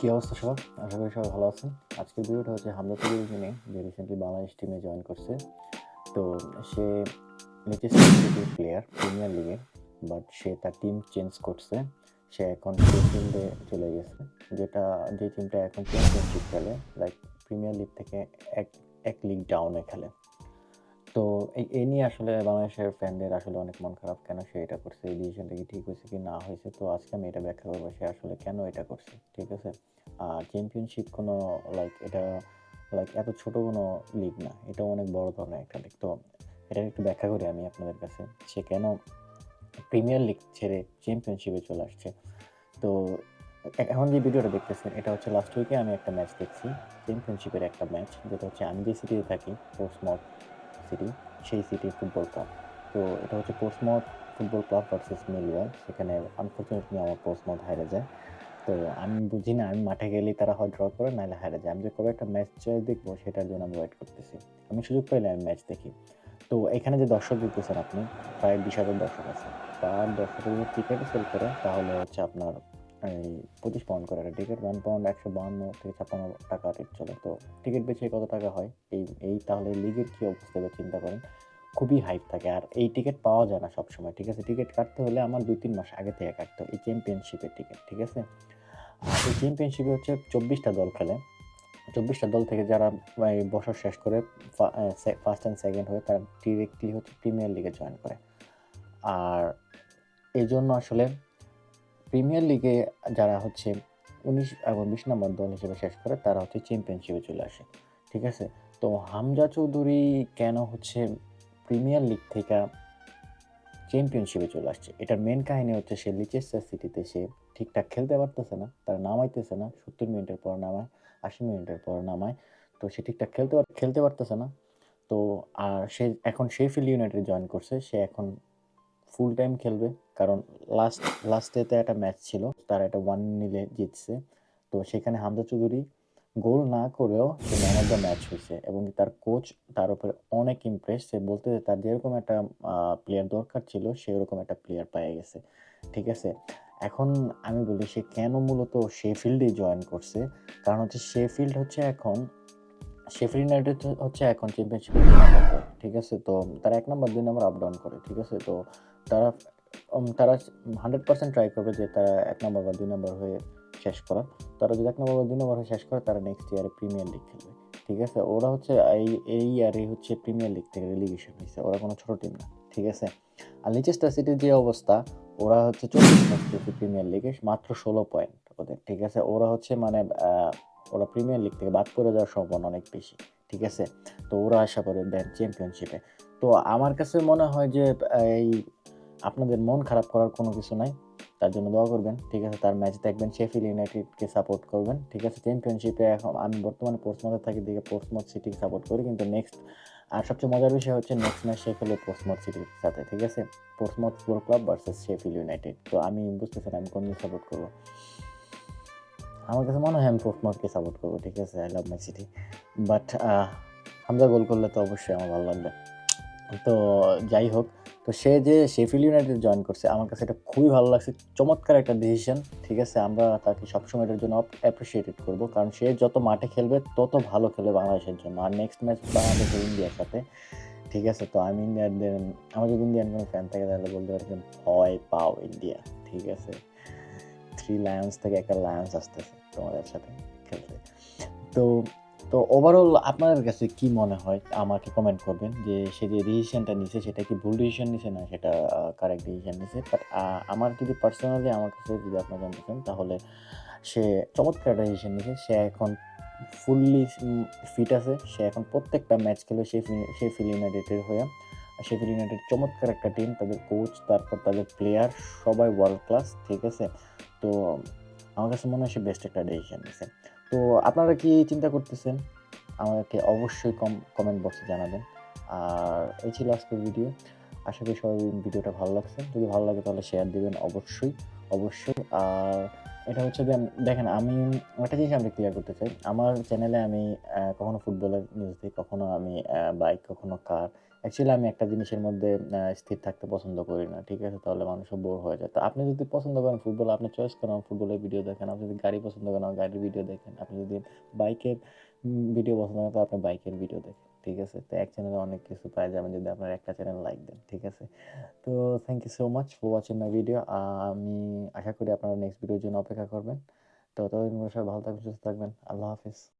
কি অবস্থা, সবার? আশা করি সবাই ভালো আছেন। আজকের ভিডিওটা হচ্ছে হামলা তৈরি নিয়ে যে রিসেন্টলি বাংলাদেশ টিমে জয়েন করছে। তো সে লেটেস্ট প্লেয়ার প্রিমিয়ার লিগে বাট সে তার টিম চেঞ্জ করছে। সে এখন টিমে চলে গেছে, যেটা, যে টিমটা এখন চ্যাম্পিয়নশিপ খেলে লাইক প্রিমিয়ার লিগ থেকে এক এক লিগ ডাউনে খেলে। তো এই নিয়ে আসলে বাংলাদেশের ফ্যানদের আসলে অনেক মন খারাপ। কেন সে এটা করছে? এই ডিসিশনটা কি ঠিক হয়েছে কি না হয়েছে? তো আজকে আমি এটা ব্যাখ্যা করব সে আসলে কেন এটা করছে, ঠিক আছে? আর চ্যাম্পিয়নশিপ কোনো লাইক এটা লাইক এত ছোট কোনো লিগ না। এটা অনেক বড় ধরনের একটা লিগ তো এটা একটু ব্যাখ্যা করি আমি আপনাদের কাছে সে কেন প্রিমিয়ার লিগ ছেড়ে চ্যাম্পিয়নশিপে চলে আসছে। তো এখন যে ভিডিওটা দেখতেছেন, এটা হচ্ছে লাস্ট উইকে আমি একটা ম্যাচ দেখছি চ্যাম্পিয়নশিপের একটা ম্যাচ যেটা হচ্ছে আমি যে সিটিতে থাকি পোস্টমট সিটি, সেই সিটি ফুটবল ক্লাব। তো এটা হচ্ছে Portsmouth football club versus million সেখানে আনফর্চুনেটলি আমার পোস্টমট হেরে যায়। তো আমি বুঝি না, আমি মাঠে গেলেই তারা হয় ড্র করে, নাহলে হেরে যায়। আমি যে কবে একটা ম্যাচ দেখব, সেটার জন্য আমি ওয়েট করতেছি। আমি সুযোগ পাইলে আমি ম্যাচ দেখি। তো এখানে যে দর্শক দেখতেছেন আপনি, প্রায় বিশ হাজার দর্শক আছে। তার দর্শকের যদি টিকিট সেল করে, তাহলে হচ্ছে আপনার পঁচিশ পাউন্ড করে একটা টিকিট ওয়ান পাউন্ড একশো বাহান্ন থেকে ছাপ্পান্ন টাকা রেট চলে। তো টিকিট বেচে কত টাকা হয়? এই এই তাহলে লিগের কী অবস্থা হবে চিন্তা করেন? খুবই হাইপ থাকে। আর এই টিকিট পাওয়া যায় না সবসময়, ঠিক আছে? টিকিট কাটতে হলে আমার দুই তিন মাস আগে থেকে কাটতে এই চ্যাম্পিয়নশিপের টিকিট ঠিক আছে? এই চ্যাম্পিয়নশিপে হচ্ছে চব্বিশটা দল খেলে। চব্বিশটা দল থেকে যারা বছর শেষ করে ফার্স্ট অ্যান্ড সেকেন্ড হয়ে তারা ডিরেক্টলি হচ্ছে প্রিমিয়ার লিগে জয়েন করে। আর এই জন্য আসলে প্রিমিয়ার লিগে যারা হচ্ছে উনিশ এবং বিশ নম্বর দল হিসেবে শেষ করে, তারা হচ্ছে চ্যাম্পিয়নশিপে চলে আসে। ঠিক আছে? তো হামজা চৌধুরী কেন হচ্ছে প্রিমিয়ার লিগ থেকে চ্যাম্পিয়নশিপে চলে আসছে? এটার মেন কাহিনী হচ্ছে সে লিচেস্টার সিটিতে সে ঠিকঠাক খেলতে পারতেছে না, তারা নামাইতেছে না, সত্তর মিনিটের পর নামায়, আশি মিনিটের পর নামায়, তো সে ঠিকঠাক খেলতে খেলতে পারতেছে না। তো আর সে, এখন শেফিল্ড ইউনাইটেড জয়েন করছে, সে এখন ফুল টাইম খেলবে। কারণ লাস্ট লাস্টেতে একটা ম্যাচ ছিল, তারা একটা ওয়ান নিলে জিতছে। তো সেখানে হামজা চৌধুরী গোল না করেও সে ম্যান অফ দ্য ম্যাচ হয়েছে এবং তার কোচ তার উপরে অনেক ইমপ্রেস সে বলতে তার যেরকম একটা প্লেয়ার দরকার ছিল, সেরকম একটা প্লেয়ার পেয়ে গেছে। ঠিক আছে? এখন আমি বলি সে কেন মূলত শেফিল্ডে জয়েন করছে? কারণ হচ্ছে শেফিল্ড হচ্ছে এখন শেফিল্ড ইউনাইটেড হচ্ছে এখন চ্যাম্পিয়নশিপে ঠিক আছে? তো তারা এক নম্বর দুই নম্বর আপ ডাউন করে, ঠিক আছে? তো তারা তারা হান্ড্রেড পার্সেন্ট ট্রাই করবে যে তারা এক নম্বর বা দুই নম্বর হয়ে শেষ করা তারা যদি এক নম্বর বা দুই নম্বর হয়ে শেষ করে, তারা নেক্সট ইয়ারে প্রিমিয়ার লিগ খেলবে, ঠিক আছে? ওরা হচ্ছে এই এই ইয়ারে হচ্ছে প্রিমিয়ার লিগ থেকে রেলিগেশন হয়েছে, ওরা কোনো ছোট টিম না, ঠিক আছে? আর লিচেস্টার সিটির যে অবস্থা, ওরা হচ্ছে চল্লিশ প্রিমিয়ার লিগে মাত্র ষোলো পয়েন্ট ওদের, ঠিক আছে? ওরা হচ্ছে মানে ওরা প্রিমিয়ার লিগ থেকে বাদ পড়ে যাওয়ার সম্ভাবনা অনেক বেশি, ঠিক আছে? তো ওরা আশা করে দেন চ্যাম্পিয়নশিপে তো আমার কাছে মনে হয় যে, এই আপনাদের মন খারাপ করার কোনো কিছু নাই, তার জন্য দোয়া করবেন, ঠিক আছে? তার ম্যাচ দেখবেন শেফিল ইউনাইটেডকে সাপোর্ট করবেন, ঠিক আছে? চ্যাম্পিয়নশিপে এখন আমি বর্তমানে পোস্টমথে থাকি দিকে পোস্টমথ সিটিকে সাপোর্ট করি, কিন্তু নেক্সট আর সবচেয়ে মজার বিষয় হচ্ছে নেক্সট ম্যাচ শেফিল পোস্টমথ সিটির সাথে, ঠিক আছে? Portsmouth football club versus Sheffield United তো আমি বুঝতেছি না আমি কোন সাপোর্ট করব। আমার কাছে মনে হয় আমি পোস্টমথকে সাপোর্ট করব, ঠিক আছে? I love my city but Hamza goal করলে তো অবশ্যই আমার ভালো লাগবে। তো যাই হোক, তো সে যে শেফিল ইউনাইটেড জয়েন করছে, আমার কাছে এটা খুবই ভালো লাগছে। চমৎকার একটা ডিসিশন ঠিক আছে? আমরা তাকে সবসময় এটার জন্য অ্যাপ্রিসিয়েটেড করব। কারণ সে যত মাঠে খেলবে, তত ভালো খেলবে বাংলাদেশের জন্য। আর নেক্সট ম্যাচ বাংলাদেশের ইন্ডিয়ার সাথে, ঠিক আছে? তো আমি ইন্ডিয়ানদের, আমার যদি ইন্ডিয়ান কোনো ফ্যান থাকে, তাহলে বলতে পারি যে ভয় পাও ইন্ডিয়া, ঠিক আছে? থ্রি লায়ন্স থেকে একটা লায়ন্স আসতেছে তোমাদের সাথে খেলতে। তো তো ওভারঅল আপনাদের কাছে কি মনে হয়? আমাকে কমেন্ট করবেন যে সে যে ডিসিশনটা নিছে, সেটা কি ভুল ডিসিশন নিছে না সেটা কারেক্ট ডিসিশন নিছে? বাট আমার যদি পার্সোনালি আমার কাছে যদি আপনারা জানতে তাহলে সে চমৎকার ডিসিশন নিছে। সে এখন ফুললি ফিট আছে। সে এখন প্রত্যেকটা ম্যাচ খেলে সে সে ফিল ইউনাইটেডের হয়ে শেফিল ইউনাইটেড চমৎকার একটা টিম তাদের কোচ তারপর তাদের প্লেয়ার সবাই ওয়ার্ল্ড ক্লাস ঠিক আছে? তো আমার কাছে মনে হয় সে বেস্ট একটা ডিসিশন নিছে। তো আপনারা কি চিন্তা করতেছেন? আমাকে অবশ্যই কম কমেন্ট বক্সে জানাবেন। আর এই ছিল আজকের ভিডিও আশা করি সবাই ভিডিওটা ভালো লাগছে। যদি ভালো লাগে তাহলে শেয়ার দিবেন অবশ্যই অবশ্যই। আর এটা হচ্ছে যে, দেখেন আমি একটা জিনিস আমি ক্লিয়ার করতে চাই। আমার চ্যানেলে আমি কখনো ফুটবলের নিউজ দিই কখনো আমি বাইক কখনো কার অ্যাকচুয়ালি আমি একটা জিনিসের মধ্যে স্থির থাকতে পছন্দ করি না, ঠিক আছে? তাহলে মানুষও বোর হয়ে যায়। তো আপনি যদি পছন্দ করেন ফুটবল আপনি চয়েস করেন ফুটবলের ভিডিও দেখেন। আপনি যদি গাড়ি পছন্দ করেন গাড়ির ভিডিও দেখেন। আপনি যদি বাইকের ভিডিও পছন্দ করেন তো আপনি বাইকের ভিডিও দেখেন, ঠিক আছে? তো এক চ্যানেলে অনেক কিছু পাই যাবেন যদি আপনার একটা চ্যানেল লাইক দেন, ঠিক আছে? তো thank you so much for watching my video আমি আশা করি আপনারা নেক্সট ভিডিওর জন্য অপেক্ষা করবেন। তো ততদিন সবাই ভালো থাকবেন, সুস্থ থাকবেন। আল্লাহ হাফিজ।